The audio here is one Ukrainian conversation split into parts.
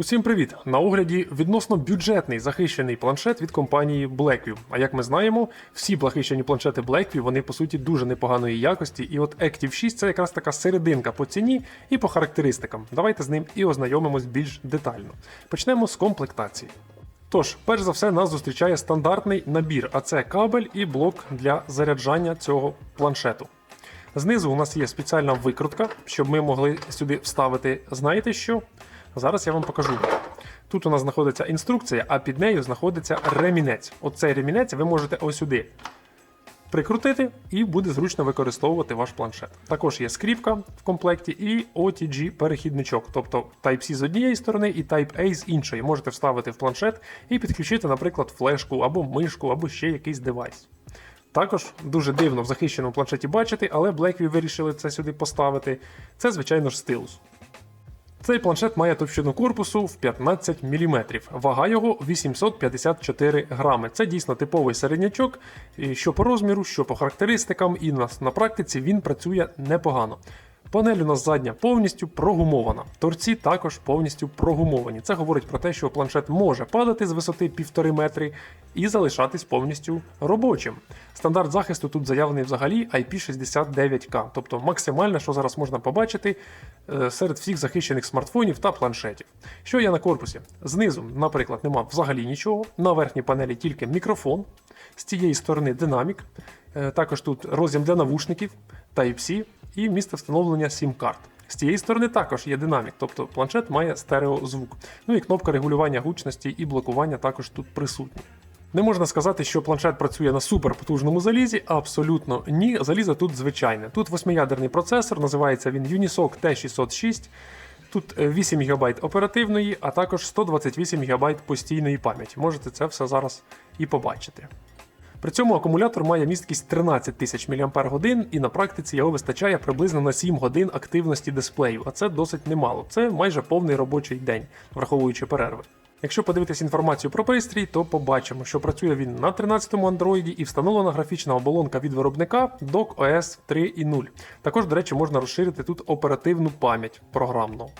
Усім привіт! На огляді відносно бюджетний захищений планшет від компанії Blackview. А як ми знаємо, всі захищені планшети Blackview, вони по суті дуже непоганої якості. І от Active 6 це якраз така серединка по ціні і по характеристикам. Давайте з ним і ознайомимось більш детально. Почнемо з комплектації. Тож, перш за все, нас зустрічає стандартний набір, а це кабель і блок для заряджання цього планшету. Знизу у нас є спеціальна викрутка, щоб ми могли сюди вставити, знаєте що? Зараз я вам покажу. Тут у нас знаходиться інструкція, а під нею знаходиться ремінець. Оцей ремінець ви можете ось сюди прикрутити і буде зручно використовувати ваш планшет. Також є скріпка в комплекті і OTG перехідничок, тобто Type-C з однієї сторони і Type-A з іншої. Можете вставити в планшет і підключити, наприклад, флешку або мишку, або ще якийсь девайс. Також дуже дивно в захищеному планшеті бачити, але Blackview вирішили це сюди поставити. Це, звичайно ж, стилус. Цей планшет має товщину корпусу в 15 мм, вага його 854 грами. Це дійсно типовий середнячок, що по розміру, що по характеристикам, і на, на практиці він працює непогано. Панель у нас задня повністю прогумована. Торці також повністю прогумовані. Це говорить про те, що планшет може падати з висоти 1,5 метри і залишатись повністю робочим. Стандарт захисту тут заявлений взагалі IP69K, тобто максимальне, що зараз можна побачити е, серед всіх захищених смартфонів та планшетів. Що є на корпусі? Знизу, наприклад, нема взагалі нічого. На верхній панелі тільки мікрофон, з цієї сторони динамік. Е, Також тут роз'єм для навушників, Type-C і місце встановлення SIM-карт. З цієї сторони також є динамік, тобто планшет має стереозвук. Ну і кнопка регулювання гучності і блокування також тут присутні. Не можна сказати, що планшет працює на суперпотужному залізі, абсолютно ні. Залізо тут звичайне. Тут восьмиядерний процесор, називається він Unisoc T606. Тут е, 8 ГБ оперативної, а також 128 ГБ постійної пам'яті. Можете це все зараз і побачити. При цьому акумулятор має місткість 13 тисяч мАч і на практиці його вистачає приблизно на 7 годин активності дисплею, а це досить немало. Це майже повний робочий день, враховуючи перерви. Якщо подивитись інформацію про пристрій, то побачимо, що працює він на 13-му Android і встановлена графічна оболонка від виробника Dock OS 3.0. Також, до речі, можна розширити тут оперативну пам'ять програмну.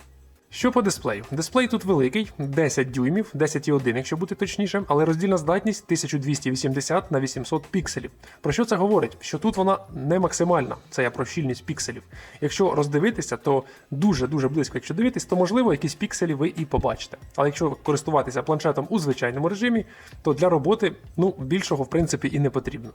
Що по дисплею? Дисплей тут великий, 10 дюймів, 10,1, якщо бути точнішим, але роздільна здатність 1280 на 800 пікселів. Про що це говорить? Що тут вона не максимальна, це я про щільність пікселів. Якщо роздивитися, то дуже-дуже близько, якщо дивитись, то можливо якісь пікселі ви і побачите. Але якщо користуватися планшетом у звичайному режимі, то для роботи ну, більшого в принципі і не потрібно.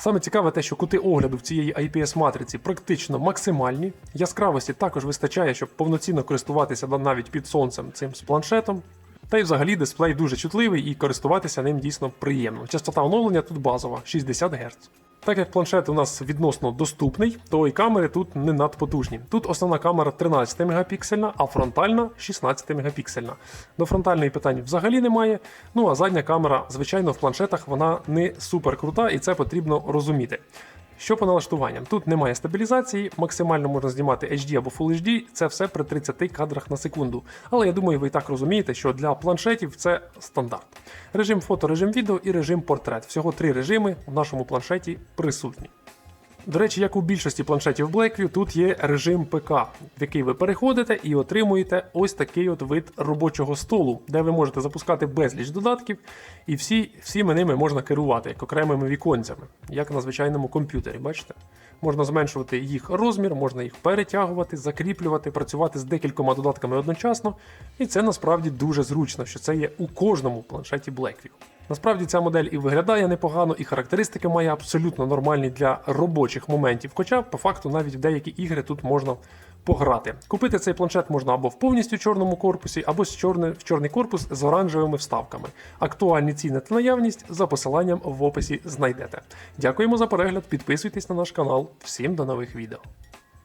Саме цікаве те, що кути огляду в цієї IPS-матриці практично максимальні. Яскравості також вистачає, щоб повноцінно користуватися навіть під сонцем цим з планшетом. Та й взагалі дисплей дуже чутливий і користуватися ним дійсно приємно. Частота оновлення тут базова 60 Гц. Так як планшет у нас відносно доступний, то і камери тут не надпотужні. Тут основна камера 13 мегапіксельна, а фронтальна 16 мегапіксельна. До фронтальної питань взагалі немає. Ну а задня камера, звичайно, в планшетах вона не супер крута, і це потрібно розуміти. Що по налаштуванням? Тут немає стабілізації, максимально можна знімати HD або Full HD, це все при 30 кадрах на секунду. Але я думаю, ви і так розумієте, що для планшетів це стандарт. Режим фото, режим відео і режим портрет. Всього три режими в нашому планшеті присутні. До речі, як у більшості планшетів Blackview, тут є режим ПК, в який ви переходите і отримуєте ось такий от вид робочого столу, де ви можете запускати безліч додатків, і всі, всіми ними можна керувати як окремими віконцями, як на звичайному комп'ютері. Бачите? Можна зменшувати їх розмір, можна їх перетягувати, закріплювати, працювати з декількома додатками одночасно. І це насправді дуже зручно, що це є у кожному планшеті Blackview. Насправді ця модель і виглядає непогано, і характеристики має абсолютно нормальні для робочих моментів. Хоча, по факту, навіть в деякі ігри тут можна пограти. Купити цей планшет можна або в повністю чорному корпусі, або з чорний, в чорний корпус з оранжевими вставками. Актуальні ціни та наявність за посиланням в описі знайдете. Дякуємо за перегляд, підписуйтесь на наш канал. Всім до нових відео.